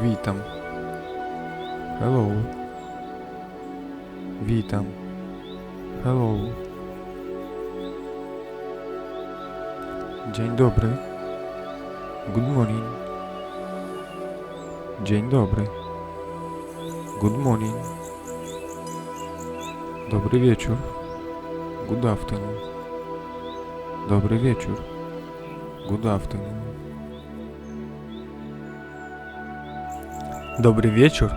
Witam. Hello. Witam. Hello. Dzień dobry. Good morning. Dzień dobry. Good morning. Dobry wieczór. Good afternoon. Dobry wieczór. Good afternoon. Dobry wieczór.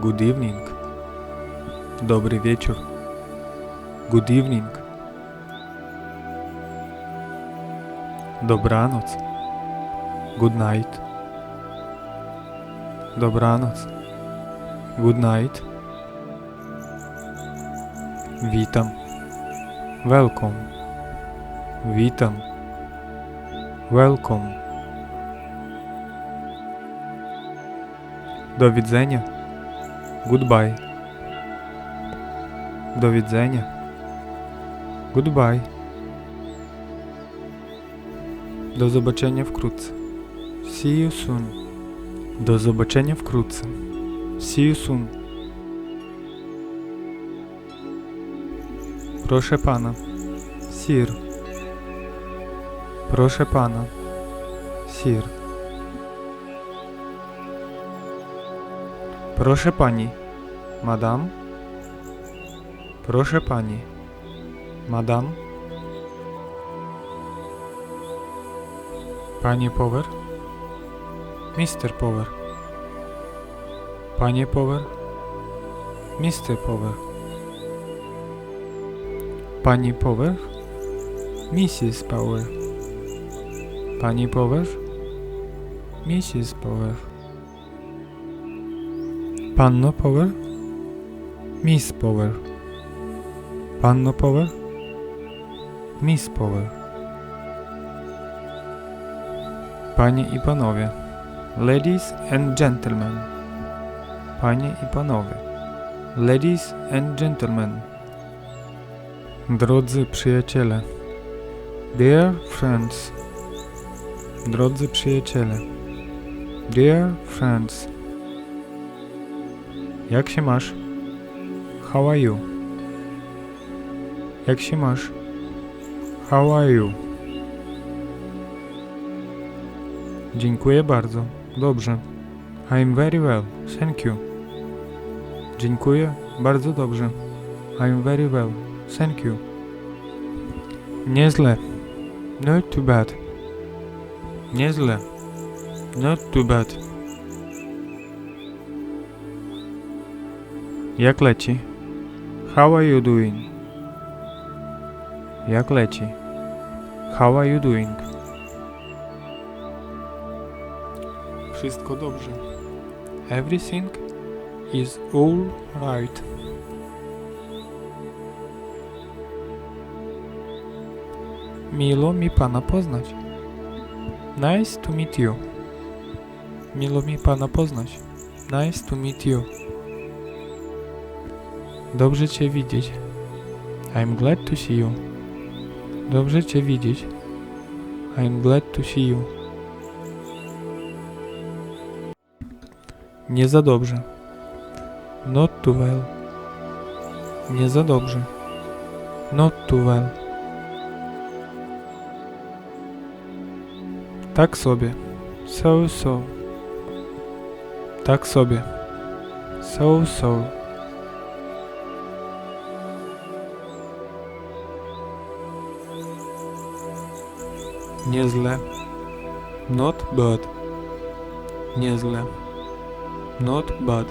Good evening. Dobry wieczór. Good evening. Dobranoc. Good night. Dobranoc. Good night. Witam. Welcome. Witam. Welcome. Goodbye. Do zobaczenia wkrótce. See you soon. Do zobaczenia wkrótce. See you soon. Proszę pana. Sir. Proszę pana. Sir. Proszę pani. Madam. Proszę pani. Madam. Panie Power. Mister Power. Panie Power. Mister Power. Pani Power. Mrs. Power. Pani Power. Mrs. Power. Panno Power. Miss Power. Panno Power. Miss Power. Panie i panowie. Ladies and gentlemen. Panie i panowie. Ladies and gentlemen. Drodzy przyjaciele. Dear friends. Drodzy przyjaciele. Dear friends. Jak się masz? How are you? Jak się masz? How are you? Dziękuję bardzo. Dobrze. I'm very well. Thank you. Dziękuję. Bardzo dobrze. I'm very well. Thank you. Nieźle. Not too bad. Nieźle. Not too bad. Jak leci? How are you doing? Jak leci? How are you doing? Wszystko dobrze. Everything is all right. Miło mi pana poznać. Nice to meet you. Miło mi pana poznać. Nice to meet you. Dobrze cię widzieć. I'm glad to see you. Dobrze cię widzieć. I'm glad to see you. Nie za dobrze. Not too well. Nie za dobrze. Not too well. Tak sobie. So so. Tak sobie. So so. Nieźle. Not bad. Nieźle. Not bad.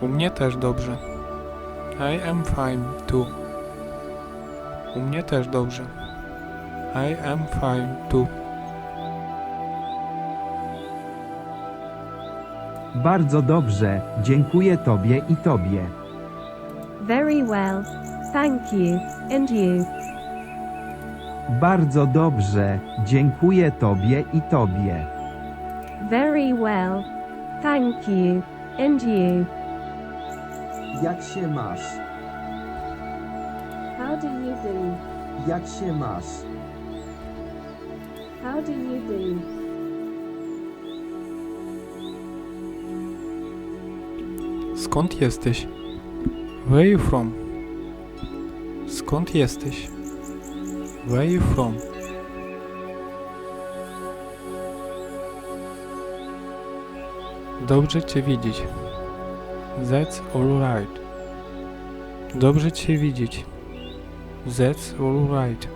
U mnie też dobrze. I am fine too. U mnie też dobrze. I am fine too. Bardzo dobrze, dziękuję Tobie i Tobie. Very well. Thank you. And you. Bardzo dobrze, dziękuję Tobie i Tobie. Very well. Thank you. And you. Jak się masz? How do you do? Jak się masz? How do you do? Skąd jesteś? Where you from? Skąd jesteś? Where you from? Dobrze Cię widzieć. That's all right. Dobrze Cię widzieć. That's all right.